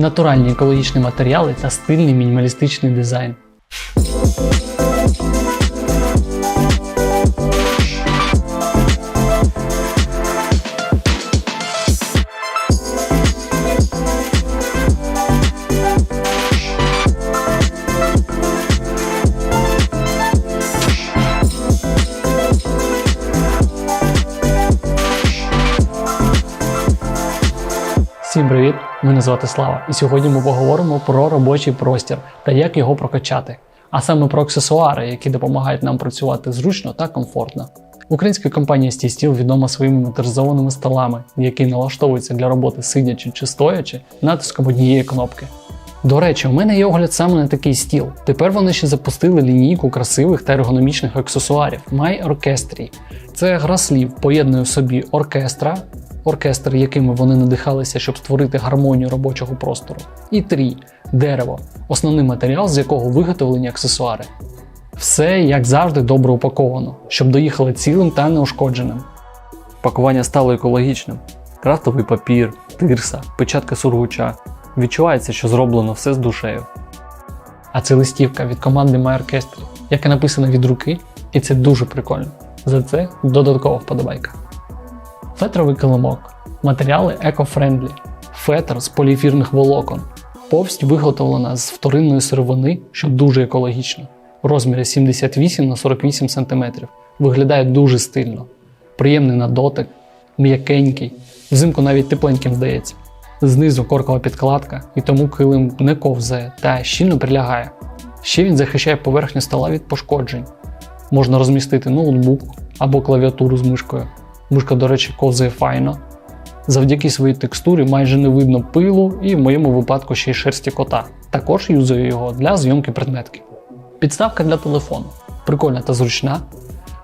натуральні екологічні матеріали та стильний мінімалістичний дизайн. Всім привіт! Мене звати Слава, і сьогодні ми поговоримо про робочий простір та як його прокачати, а саме про аксесуари, які допомагають нам працювати зручно та комфортно. Українська компанія Steel відома своїми моторизованими столами, які налаштовуються для роботи сидячи чи стоячи натиском однієї кнопки. До речі, у мене є огляд саме на такий стіл. Тепер вони ще запустили лінійку красивих та ергономічних аксесуарів My Orchestry. Це гра слів поєднує в собі оркестра, оркестр, якими вони надихалися, щоб створити гармонію робочого простору, і трій дерево, основний матеріал, з якого виготовлені аксесуари. Все, як завжди, добре упаковано, щоб доїхали цілим та неушкодженим. Пакування стало екологічним. Крафтовий папір, тирса, печатка сургуча. Відчувається, що зроблено все з душею. А це листівка від команди Orchestra, яка написана від руки, і це дуже прикольно. За це додаткова вподобайка. Фетровий килимок. Матеріали еко-френдлі. Фетр з поліефірних волокон. Повсть виготовлена з вторинної сировини, що дуже екологічно. Розміри 78 на 48 см. Виглядає дуже стильно. Приємний на дотик, м'якенький, взимку навіть тепленьким здається. Знизу коркова підкладка, і тому килим не ковзає та щільно прилягає. Ще він захищає поверхню стола від пошкоджень. Можна розмістити ноутбук або клавіатуру з мишкою. Мишка, до речі, ковзає файно. Завдяки своїй текстурі майже не видно пилу і в моєму випадку ще й шерсті кота. Також юзаю його для зйомки предметки. Підставка для телефону. Прикольна та зручна.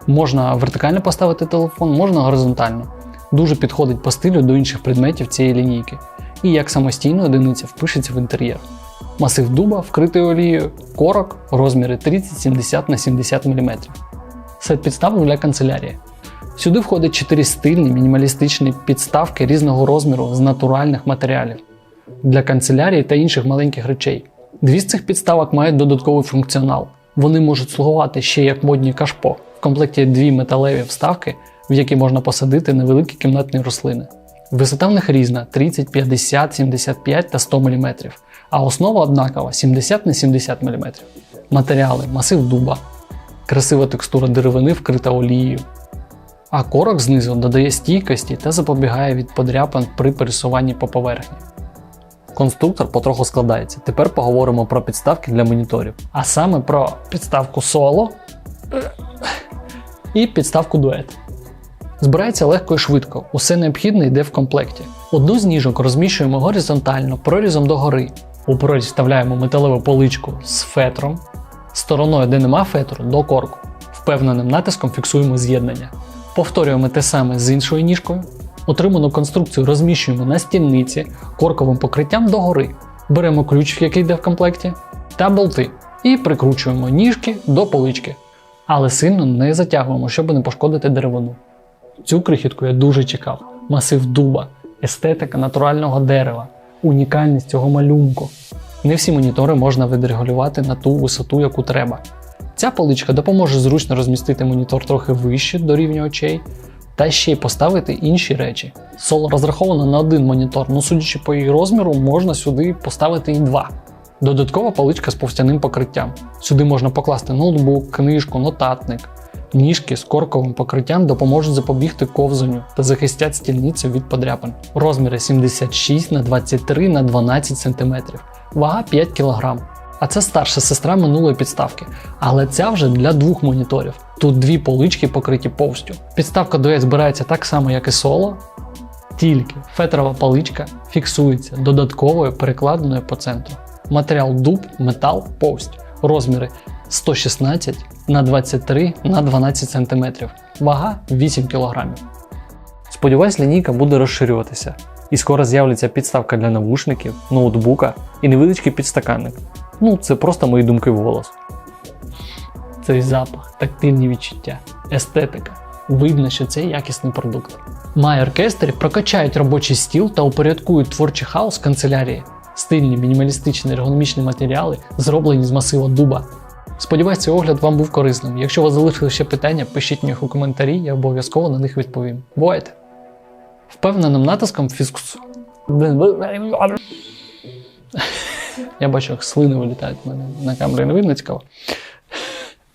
Можна вертикально поставити телефон, можна горизонтально. Дуже підходить по стилю до інших предметів цієї лінійки. І як самостійна одиниця впишеться в інтер'єр. Масив дуба, вкритий олією, корок, розміри 30-70 на 70 мм. Сет підставок для канцелярії. Сюди входить 4 стильні мінімалістичні підставки різного розміру з натуральних матеріалів для канцелярії та інших маленьких речей. Дві з цих підставок мають додатковий функціонал. Вони можуть слугувати ще як модні кашпо. В комплекті дві металеві вставки, в які можна посадити невеликі кімнатні рослини. Висота в них різна 30, 50, 75 та 100 мм, а основа однакова 70 на 70 мм. Матеріали масив дуба, красива текстура деревини вкрита олією, а корок знизу додає стійкості та запобігає від подряпин при пересуванні по поверхні. Конструктор потроху складається. Тепер поговоримо про підставки для моніторів. А саме про підставку соло і підставку дует. Збирається легко і швидко, усе необхідне йде в комплекті. Одну з ніжок розміщуємо горизонтально прорізом догори. У проріз вставляємо металеву поличку з фетром, стороною, де нема фетру, до корку. Впевненим натиском фіксуємо з'єднання. Повторюємо те саме з іншою ніжкою. Отриману конструкцію розміщуємо на стільниці корковим покриттям догори. Беремо ключ, який йде в комплекті, та болти, і прикручуємо ніжки до полички. Але сильно не затягуємо, щоб не пошкодити деревину. Цю крихітку я дуже чекав. Масив дуба, естетика натурального дерева, унікальність цього малюнку. Не всі монітори можна відрегулювати на ту висоту, яку треба. Ця поличка допоможе зручно розмістити монітор трохи вище до рівня очей, та ще й поставити інші речі. Соло розраховано на один монітор, але судячи по її розміру, можна сюди поставити і два. Додаткова поличка з повстяним покриттям. Сюди можна покласти ноутбук, книжку, нотатник. Ніжки з корковим покриттям допоможуть запобігти ковзанню та захистять стільницю від подряпин. Розміри 76 на 23 на 12 см, вага 5 кг. А це старша сестра минулої підставки, але ця вже для двох моніторів. Тут дві полички покриті повстю. Підставка дует збирається так само, як і соло, тільки фетрова паличка фіксується додатковою перекладеною по центру. Матеріал дуб, метал, повсть. Розміри 116 на 23 на 12 см. Вага 8 кг. Сподіваюсь, лінійка буде розширюватися. І скоро з'явиться підставка для навушників, ноутбука і невеличкий підстаканник. Ну, це просто мої думки в голос. Цей запах, тактильні відчуття, естетика. Видно, що це якісний продукт. My Orchestra прокачають робочий стіл та упорядкують творчий хаос канцелярії. Стильні, мінімалістичні, ергономічні матеріали зроблені з масива дуба. Сподіваюсь, цей огляд вам був корисним. Якщо у вас залишили ще питання, пишіть мені у коментарі, я обов'язково на них відповім. Бувайте! Впевненим натиском фіскус. Я бачу, як слини вилітають в мене на камері, не видно цікаво.